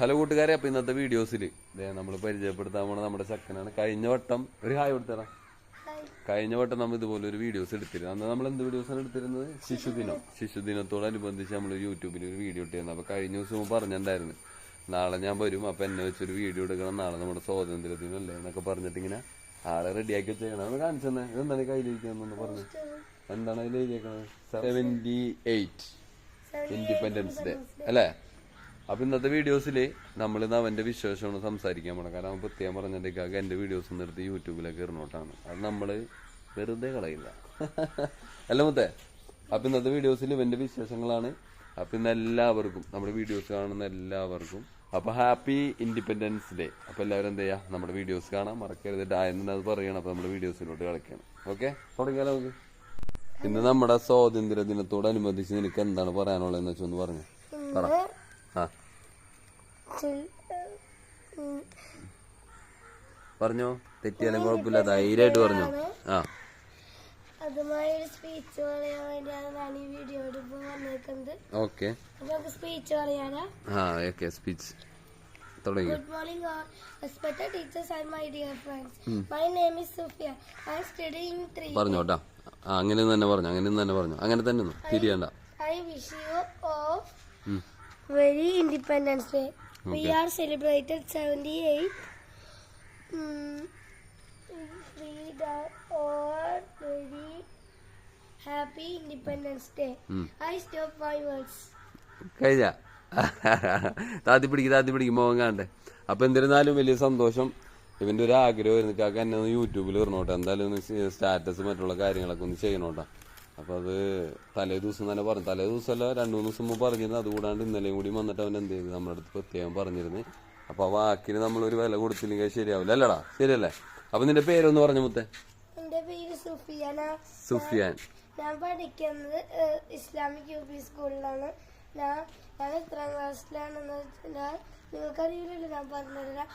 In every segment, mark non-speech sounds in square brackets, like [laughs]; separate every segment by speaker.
Speaker 1: Hello കൂട്ടുകാരെ അപ്പൊ ഇന്നത്തെ വീഡിയോസിൽ നമ്മൾ പരിചയപ്പെടുത്താൻ പോണ നമ്മുടെ ചക്കനാണ്. കഴിഞ്ഞ വട്ടം ഒരു ഹായ് കൊടുത്തരാം. കഴിഞ്ഞ വട്ടം നമ്മൾ ഇതുപോലെ ഒരു വീഡിയോസ് എടുത്തിരുന്നു. അന്ന് നമ്മൾ എന്ത് വീഡിയോസാണ് എടുത്തിരുന്നത്? ശിശുദിനം. ശിശുദിനത്തോടനുബന്ധിച്ച് നമ്മൾ യൂട്യൂബിൽ ഒരു വീഡിയോ ഇട്ടിരുന്നു. അപ്പൊ കഴിഞ്ഞ ദിവസം പറഞ്ഞിട്ടുണ്ടായിരുന്നു നാളെ ഞാൻ വരും അപ്പൊ എന്നെ വെച്ചൊരു വീഡിയോ എടുക്കണം. നാളെ നമ്മുടെ സ്വാതന്ത്ര്യത്തിനല്ലേ എന്നൊക്കെ പറഞ്ഞിട്ട് ഇങ്ങനെ ആളെ റെഡിയാക്കി വെച്ചേക്കണം. നമ്മൾ കാണിച്ചു തന്നെ എന്താണ് കയ്യിലിരിക്കുന്നതെന്ന് പറഞ്ഞു. എന്താണ് അതിൽ എഴുതിയേക്കണത്? സെവന്റി എയ്റ്റ് ഇൻഡിപെൻഡൻസ് ഡേ അല്ലേ? അപ്പൊ ഇന്നത്തെ വീഡിയോസിൽ നമ്മൾ ഇന്ന് അവന്റെ വിശേഷമാണ് സംസാരിക്കാൻ പോകണം കാരണം അവൻ പ്രത്യേകം പറഞ്ഞിട്ടേക്കാക്ക് എന്റെ വീഡിയോസ് നിർത്തി യൂട്യൂബിലേക്ക് ഇറങ്ങോട്ടാണ് അത് നമ്മൾ വെറുതെ കളയില്ല. [laughs] അല്ല മുത്തേ അപ്പൊ ഇന്നത്തെ വീഡിയോസിൽ ഇവന്റെ വിശേഷങ്ങളാണ്. അപ്പൊ ഇന്ന് എല്ലാവർക്കും നമ്മുടെ വീഡിയോസ് കാണുന്ന എല്ലാവർക്കും അപ്പൊ ഹാപ്പി ഇൻഡിപെൻഡൻസ് ഡേ. അപ്പോൾ എല്ലാവരും എന്ത് ചെയ്യാ? നമ്മുടെ വീഡിയോസ് കാണാൻ മറക്കരുത് ഡായെന്ന് അത് പറയണം. അപ്പോൾ നമ്മുടെ വീഡിയോസിലോട്ട് കളിക്കണം. ഓക്കെ? തുടങ്ങിയാലോ നമുക്ക്? ഇന്ന് നമ്മുടെ സ്വാതന്ത്ര്യ ദിനത്തോടനുബന്ധിച്ച് നിനക്ക് എന്താണ് പറയാനുള്ളതെന്ന് വെച്ചൊന്ന് പറഞ്ഞു പറ പറഞ്ഞോ? തെറ്റിയാലും കുഴപ്പമില്ല. ധൈര്യമായിട്ട് പറഞ്ഞു. ആ.
Speaker 2: അതുമായി സ്പീച്ച് പറയാൻ വേണ്ടിയാണ് ഈ വീഡിയോയിൽ വന്നേക്കുന്നത്.
Speaker 1: ഓക്കെ
Speaker 2: സ്പീച്ച് പറയാനാ?
Speaker 1: ആ ഓക്കെ സ്പീച്ച് തുടങ്ങി.
Speaker 2: Good morning, all. Respected teachers and my dear friends. My name is Sophia. I am studying three.
Speaker 1: പറഞ്ഞോട്ടാ ആ അങ്ങനെ തന്നെ പറഞ്ഞു. അങ്ങനെ തന്നെ പറഞ്ഞു. അങ്ങനെ തന്നെ തിരിയണ്ട.
Speaker 2: I wish you all very Independence Day. We are celebrated 78. Mm, we are all very happy Independence Day.
Speaker 1: Mm.
Speaker 2: I stop my words.
Speaker 1: കഴിഞ്ഞ [laughs] താത്തി പിടിക്കും താത്തി പിടിക്കും മോഹൻ കാണട്ടെ അപ്പൊ എന്നിരുന്നാലും വലിയ സന്തോഷം ഇവന്റെ ഒരു ആഗ്രഹം ഇരുന്നിട്ട് കാക്ക എന്നെ ഒന്ന് യൂട്യൂബിൽ ഇറങ്ങോട്ടെ എന്തായാലും ഒന്ന് സ്റ്റാറ്റസ് മറ്റുള്ള കാര്യങ്ങളൊക്കെ ഒന്ന് ചെയ്യണോട്ടാ അപ്പൊ അത് തലേ ദിവസം തന്നെ പറഞ്ഞു. തലേ ദിവസമല്ല രണ്ടു മൂന്ന് ദിവസം മുമ്പ് പറഞ്ഞിരുന്നു. അതുകൂടാണ്ട് ഇന്നലെയും കൂടി വന്നിട്ട് അവൻ എന്ത് ചെയ്തു? നമ്മുടെ അടുത്ത് പ്രത്യേകം പറഞ്ഞിരുന്നു. അപ്പൊ ആ വാക്കിന് നമ്മൾ ഒരു വില കൊടുത്തില്ലെങ്കിൽ ശരിയാവില്ല. അല്ലടാ ശരിയല്ലേ? അപ്പൊ നിന്റെ പേരൊന്ന് പറഞ്ഞു മുത്തേ. സുഫിയാൻ.
Speaker 2: ഞാൻ പഠിക്കുന്നത് ഇസ്ലാമിക് യു പി സ്കൂളിലാണ്. ഞാൻ ഞാൻ എത്രാം ക്ലാസ്സിലാണെന്ന് വെച്ചാൽ നിങ്ങൾക്കറിയില്ലല്ലോ ഞാൻ പറഞ്ഞുതരാം.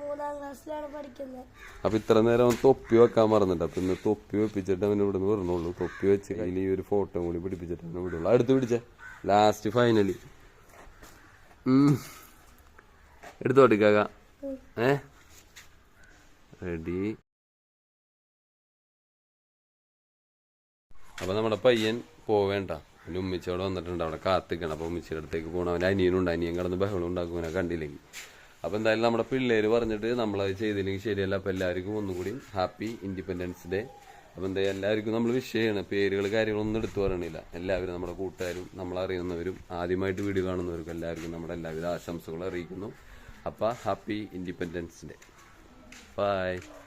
Speaker 2: മൂന്നാം ക്ലാസ്സിലാണ് പഠിക്കുന്നത്.
Speaker 1: അപ്പൊ ഇത്ര നേരം അവൻ തൊപ്പി വെക്കാൻ മറന്നിട്ട് അപ്പൊ ഇന്ന് തൊപ്പി വെപ്പിച്ചിട്ട് അവൻ ഇവിടെ നിന്ന് വരണുള്ളൂ തൊപ്പി വെച്ച് കയ്യിൽ ഈ ഒരു ഫോട്ടോ കൂടി പിടിപ്പിച്ചിട്ട് അവനെ വിടുള്ളൂ. അടുത്ത് പിടിച്ചേ. ലാസ്റ്റ് ഫൈനലി എടുത്തോട്ടി കാക്ക ഏ? റെഡി. അപ്പൊ നമ്മുടെ പയ്യൻ പോവേണ്ട. അവന്റെ ഉമ്മിച്ചോടെ വന്നിട്ടുണ്ട്. അവിടെ കാത്തിക്കണം. അപ്പൊ ഉമ്മിച്ചിയുടെ അടുത്തേക്ക് പോകണം അവന്റെ അനിയനുണ്ട് അനിയൻ കിടന്ന് ബഹളം ഉണ്ടാക്കും അവനെ കണ്ടില്ലെങ്കിൽ അപ്പൊ എന്തായാലും നമ്മുടെ പിള്ളേര് പറഞ്ഞിട്ട് നമ്മളത് ചെയ്തില്ലെങ്കിൽ ശരിയല്ല. അപ്പോൾ എല്ലാവർക്കും ഒന്നുകൂടി ഹാപ്പി ഇൻഡിപെൻഡൻസ് ഡേ. അപ്പൊ എന്താ എല്ലാവർക്കും നമ്മൾ വിഷ് ചെയ്യണം. പേരുകൾ കാര്യങ്ങളൊന്നും എടുത്തു പറയണില്ല. എല്ലാവരും നമ്മുടെ കൂട്ടുകാരും നമ്മളറിയുന്നവരും ആദ്യമായിട്ട് വീഡിയോ കാണുന്നവർക്കും എല്ലാവർക്കും നമ്മുടെ എല്ലാവിധ ആശംസകളും അറിയിക്കുന്നു. അപ്പൊ ഹാപ്പി ഇൻഡിപെൻഡൻസ് ഡേ. ബൈ.